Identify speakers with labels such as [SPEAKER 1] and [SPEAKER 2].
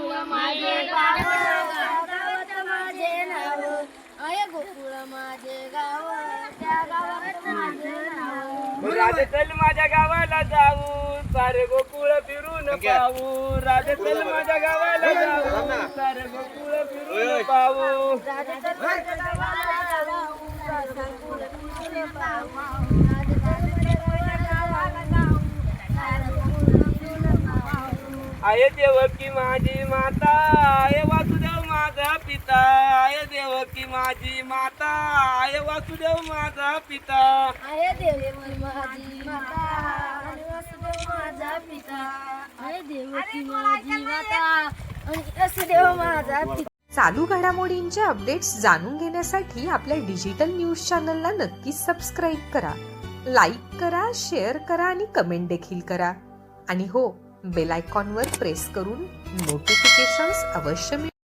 [SPEAKER 1] गोकुळ माझे गाव. गावात माझे नाव. अय गोकुळ माझे गाव. त्या गावात माझे नाव.
[SPEAKER 2] राधे चल माझ्या गावाला जाऊ. सारे गोकुळ फिरून पाहू. राधे माझ्या गावाला जाऊ. सारे गोकुळ फिरून पाहू.
[SPEAKER 1] राधे माझ्या गावाला जाऊ. सारे गोकुळ फिरून पाहू.
[SPEAKER 2] आय देवकी माझी माता आय वासुदेव माझा पिता. आय देवकी माझी माता आय वासुदेव माझा पिता.
[SPEAKER 1] आहे देवी माझी माता आणि वसुदेव माझा पिता. आहे देवकी माझी माता आणि वसुदेव माझा पिता.
[SPEAKER 3] चालू घडामोडींचे अपडेट्स जाणून घेण्यासाठी आपल्या डिजिटल न्यूज चॅनलला नक्कीच सबस्क्राईब करा. लाईक करा शेअर करा आणि कमेंट देखील करा. आणि हो बेल आयकॉनवर प्रेस करून नोटिफिकेशन्स अवश्य मिळवा.